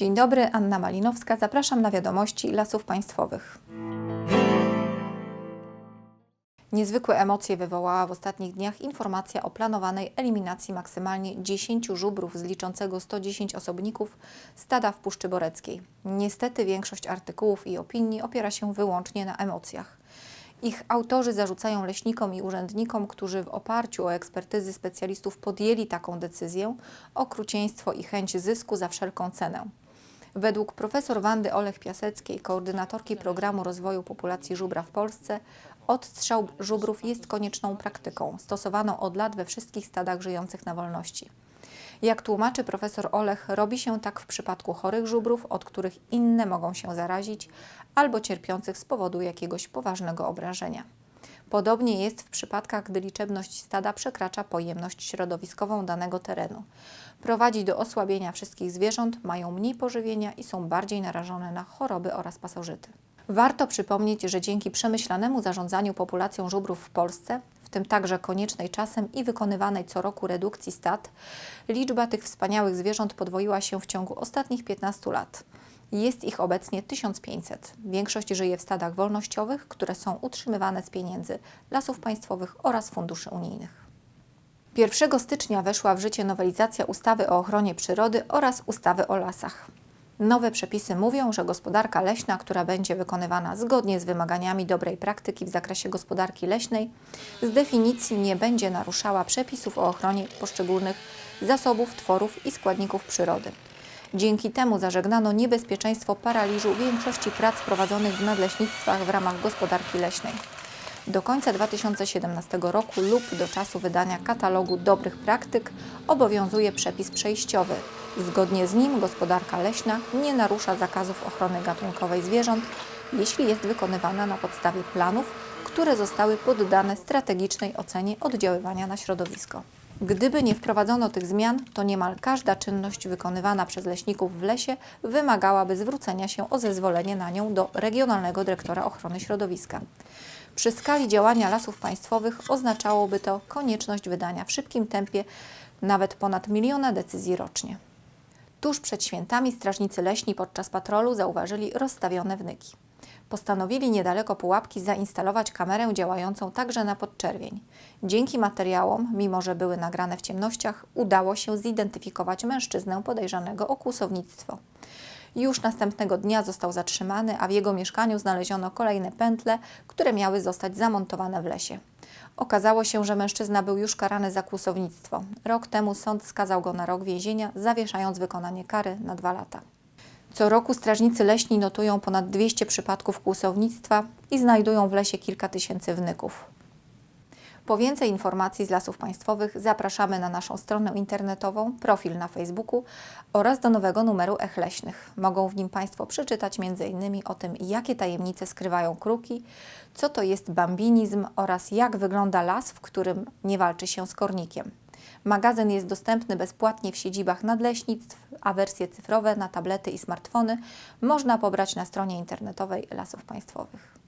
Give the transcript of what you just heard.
Dzień dobry, Anna Malinowska. Zapraszam na wiadomości Lasów Państwowych. Niezwykłe emocje wywołała w ostatnich dniach informacja o planowanej eliminacji maksymalnie 10 żubrów z liczącego 110 osobników stada w Puszczy Boreckiej. Niestety większość artykułów i opinii opiera się wyłącznie na emocjach. Ich autorzy zarzucają leśnikom i urzędnikom, którzy w oparciu o ekspertyzy specjalistów podjęli taką decyzję, okrucieństwo i chęć zysku za wszelką cenę. Według profesor Wandy Olech-Piaseckiej, koordynatorki programu rozwoju populacji żubra w Polsce, odstrzał żubrów jest konieczną praktyką, stosowaną od lat we wszystkich stadach żyjących na wolności. Jak tłumaczy profesor Olech, robi się tak w przypadku chorych żubrów, od których inne mogą się zarazić, albo cierpiących z powodu jakiegoś poważnego obrażenia. Podobnie jest w przypadkach, gdy liczebność stada przekracza pojemność środowiskową danego terenu. Prowadzi do osłabienia wszystkich zwierząt, mają mniej pożywienia i są bardziej narażone na choroby oraz pasożyty. Warto przypomnieć, że dzięki przemyślanemu zarządzaniu populacją żubrów w Polsce, w tym także koniecznej czasem i wykonywanej co roku redukcji stad, liczba tych wspaniałych zwierząt podwoiła się w ciągu ostatnich 15 lat. Jest ich obecnie 1500. Większość żyje w stadach wolnościowych, które są utrzymywane z pieniędzy lasów państwowych oraz funduszy unijnych. 1 stycznia weszła w życie nowelizacja ustawy o ochronie przyrody oraz ustawy o lasach. Nowe przepisy mówią, że gospodarka leśna, która będzie wykonywana zgodnie z wymaganiami dobrej praktyki w zakresie gospodarki leśnej, z definicji nie będzie naruszała przepisów o ochronie poszczególnych zasobów, tworów i składników przyrody. Dzięki temu zażegnano niebezpieczeństwo paraliżu większości prac prowadzonych w nadleśnictwach w ramach gospodarki leśnej. Do końca 2017 roku lub do czasu wydania katalogu dobrych praktyk obowiązuje przepis przejściowy. Zgodnie z nim gospodarka leśna nie narusza zakazów ochrony gatunkowej zwierząt, jeśli jest wykonywana na podstawie planów, które zostały poddane strategicznej ocenie oddziaływania na środowisko. Gdyby nie wprowadzono tych zmian, to niemal każda czynność wykonywana przez leśników w lesie wymagałaby zwrócenia się o zezwolenie na nią do Regionalnego Dyrektora Ochrony Środowiska. Przy skali działania lasów państwowych oznaczałoby to konieczność wydania w szybkim tempie nawet ponad miliona decyzji rocznie. Tuż przed świętami strażnicy leśni podczas patrolu zauważyli rozstawione wnyki. Postanowili niedaleko pułapki zainstalować kamerę działającą także na podczerwień. Dzięki materiałom, mimo że były nagrane w ciemnościach, udało się zidentyfikować mężczyznę podejrzanego o kłusownictwo. Już następnego dnia został zatrzymany, a w jego mieszkaniu znaleziono kolejne pętle, które miały zostać zamontowane w lesie. Okazało się, że mężczyzna był już karany za kłusownictwo. Rok temu sąd skazał go na rok więzienia, zawieszając wykonanie kary na dwa lata. Co roku strażnicy leśni notują ponad 200 przypadków kłusownictwa i znajdują w lesie kilka tysięcy wnyków. Po więcej informacji z Lasów Państwowych zapraszamy na naszą stronę internetową, profil na Facebooku oraz do nowego numeru Ech Leśnych. Mogą w nim Państwo przeczytać m.in. o tym, jakie tajemnice skrywają kruki, co to jest bambinizm oraz jak wygląda las, w którym nie walczy się z kornikiem. Magazyn jest dostępny bezpłatnie w siedzibach nadleśnictw, a wersje cyfrowe na tablety i smartfony można pobrać na stronie internetowej Lasów Państwowych.